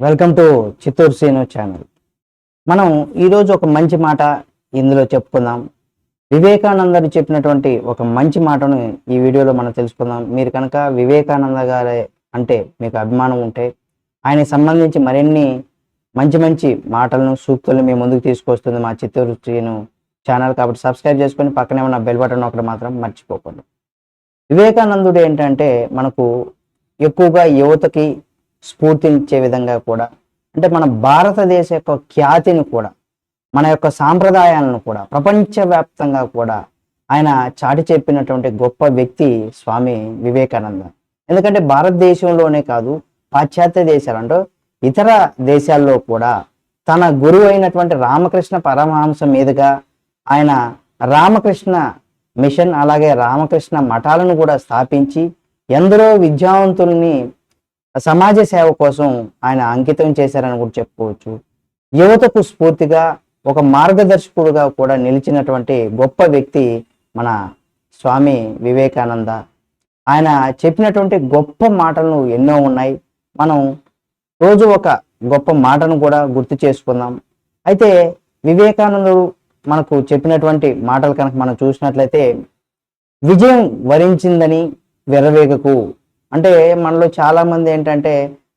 Welcome to Chittoor Seenu channel మనం ఈరోజు ఒక మంచి మాట ఇందులో చెప్పుకుందాం. వివేకానందరు చెప్పినటువంటి ఒక మంచి మాటను ఈ వీడియోలో మనం తెలుసుకుందాం. మీరు కనుక వివేకానంద గారే అంటే మీకు అభిమానం ఉంటే ఆయనకి సంబంధించి మరిన్ని మంచి మంచి మాటలను సూక్తులను మీ ముందుకు తీసుకొస్తుంది మా చిత్తూరు సీను ఛానల్ కాబట్టి సబ్స్క్రైబ్ చేసుకొని పక్కనే ఉన్న బెల్ బటన్ ఒకటి మాత్రం మర్చిపోకండి. వివేకానందుడు ఏంటంటే మనకు ఎక్కువగా యువతకి స్ఫూర్తినిచ్చే విధంగా కూడా అంటే మన భారతదేశ యొక్క ఖ్యాతిని కూడా మన యొక్క సాంప్రదాయాలను కూడా ప్రపంచవ్యాప్తంగా కూడా ఆయన చాటి చెప్పినటువంటి గొప్ప వ్యక్తి స్వామి వివేకానంద. ఎందుకంటే భారతదేశంలోనే కాదు పాశ్చాత్య దేశాలు అంటే ఇతర దేశాల్లో కూడా తన గురువు అయినటువంటి రామకృష్ణ పరమహంస మీదుగా ఆయన రామకృష్ణ మిషన్ అలాగే రామకృష్ణ మఠాలను కూడా స్థాపించి ఎందరో విద్యావంతుల్ని సమాజ సేవ కోసం ఆయన అంకితం చేశారని కూడా చెప్పుకోవచ్చు. యువతకు స్ఫూర్తిగా ఒక మార్గదర్శకుడుగా కూడా నిలిచినటువంటి గొప్ప వ్యక్తి మన స్వామి వివేకానంద. ఆయన చెప్పినటువంటి గొప్ప మాటలు ఎన్నో ఉన్నాయి. మనం రోజు ఒక గొప్ప మాటను కూడా గుర్తు చేసుకుందాం. అయితే వివేకానందుడు మనకు చెప్పినటువంటి మాటలు కనుక మనం చూసినట్లయితే విజయం వరించిందని విరవేగకు అంటే మనలో చాలా మంది ఏంటంటే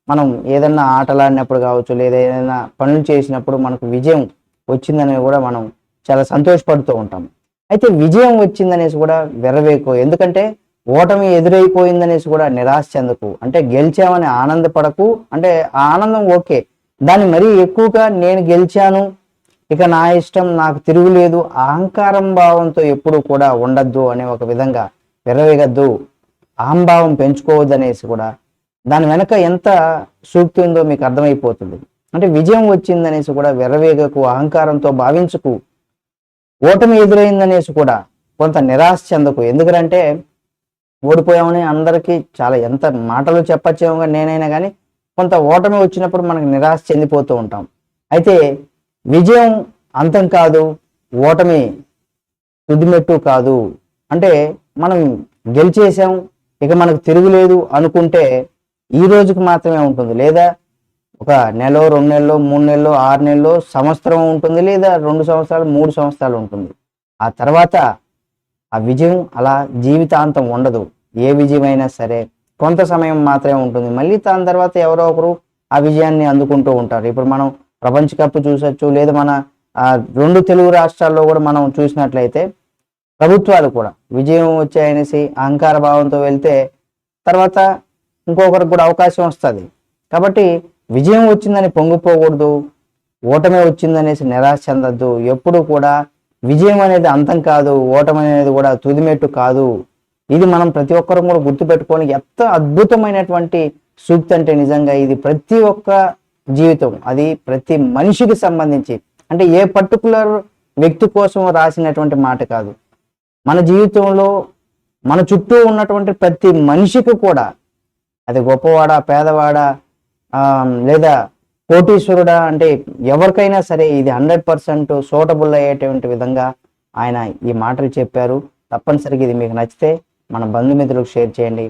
మనం ఏదైనా ఆటలు ఆడినప్పుడు కావచ్చు లేదా ఏదైనా పనులు చేసినప్పుడు మనకు విజయం వచ్చిందని కూడా మనం చాలా సంతోషపడుతూ ఉంటాం. అయితే విజయం వచ్చిందనేసి కూడా విరవేకు ఎందుకంటే ఓటమి ఎదురైపోయిందనేసి కూడా నిరాశ చెందకు. అంటే గెలిచామని ఆనందపడకు అంటే ఆ ఆనందం ఓకే. దాన్ని మరీ ఎక్కువగా నేను గెలిచాను ఇక నా ఇష్టం నాకు తిరుగులేదు అహంకారం భావంతో ఎప్పుడు కూడా ఉండద్దు అనే ఒక విధంగా విరవేగద్దు అహంభావం పెంచుకోవద్దు అనేసి కూడా దాని వెనక ఎంత సూక్తి ఉందో మీకు అర్థమైపోతుంది. అంటే విజయం వచ్చిందనేసి కూడా విరవేగకు అహంకారంతో భావించుకు ఓటమి ఎదురైందనేసి కూడా కొంత నిరాశ చెందకు. ఎందుకంటే ఓడిపోయామని అందరికీ చాలా ఎంత మాటలు చెప్పచ్చేమో కానీ నేనైనా కానీ కొంత ఓటమి వచ్చినప్పుడు మనకు నిరాశ చెందిపోతూ ఉంటాం. అయితే విజయం అంతం కాదు ఓటమి తుదిమెట్టు కాదు. అంటే మనం గెలిచేసాం ఇక మనకు తిరుగులేదు అనుకుంటే ఈ రోజుకి మాత్రమే ఉంటుంది. లేదా ఒక నెల రెండు నెలలో మూడు నెలలో ఆరు నెలలో సంవత్సరం ఉంటుంది లేదా రెండు సంవత్సరాలు మూడు సంవత్సరాలు ఉంటుంది. ఆ తర్వాత ఆ విజయం అలా జీవితాంతం ఉండదు. ఏ విజయమైనా సరే కొంత సమయం మాత్రమే ఉంటుంది. మళ్ళీ దాని తర్వాత ఎవరో ఒకరు ఆ విజయాన్ని అందుకుంటూ ఉంటారు. ఇప్పుడు మనం ప్రపంచ కప్ చూసొచ్చు లేదా మన రెండు తెలుగు రాష్ట్రాల్లో కూడా మనం చూసినట్లయితే ప్రభుత్వాలు కూడా. విజయం వచ్చాయనేసి అహంకార భావంతో వెళ్తే తర్వాత ఇంకొకరికి కూడా అవకాశం వస్తుంది. కాబట్టి విజయం వచ్చిందని పొంగిపోకూడదు ఓటమే వచ్చిందనేసి నిరాశ చెందద్దు. ఎప్పుడు కూడా విజయం అనేది అంతం కాదు ఓటమి అనేది కూడా తుదిమెట్టు కాదు. ఇది మనం ప్రతి ఒక్కరం కూడా గుర్తుపెట్టుకొని ఎంత అద్భుతమైనటువంటి సూక్తి అంటే నిజంగా ఇది ప్రతి ఒక్క జీవితం. అది ప్రతి మనిషికి సంబంధించి. అంటే ఏ పర్టికులర్ వ్యక్తి కోసం రాసినటువంటి మాట కాదు. మన జీవితంలో మన చుట్టూ ఉన్నటువంటి ప్రతి మనిషికి కూడా అది గొప్పవాడా పేదవాడా లేదా కోటీశ్వరుడా అంటే ఎవరికైనా సరే ఇది హండ్రెడ్ పర్సెంట్ సూటబుల్ అయ్యేటువంటి విధంగా ఆయన ఈ మాటలు చెప్పారు. తప్పనిసరిగా ఇది మీకు నచ్చితే మన బంధుమిత్రులకు షేర్ చేయండి.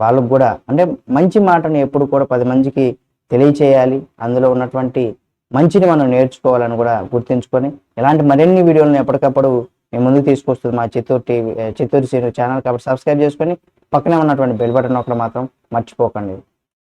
వాళ్ళకు కూడా అంటే మంచి మాటను ఎప్పుడు కూడా పది మందికి తెలియచేయాలి. అందులో ఉన్నటువంటి మంచిని మనం నేర్చుకోవాలని కూడా గుర్తుంచుకొని ఇలాంటి మరిన్ని వీడియోలను ఎప్పటికప్పుడు మేము ముందుకు తీసుకొస్తుంది మా చిత్తూరు టీవీ చిత్తూరు సీను ఛానల్. కాబట్టి సబ్స్క్రైబ్ చేసుకొని పక్కనే ఉన్నటువంటి బెల్ బటన్ ఒకటి మాత్రం మర్చిపోకండి.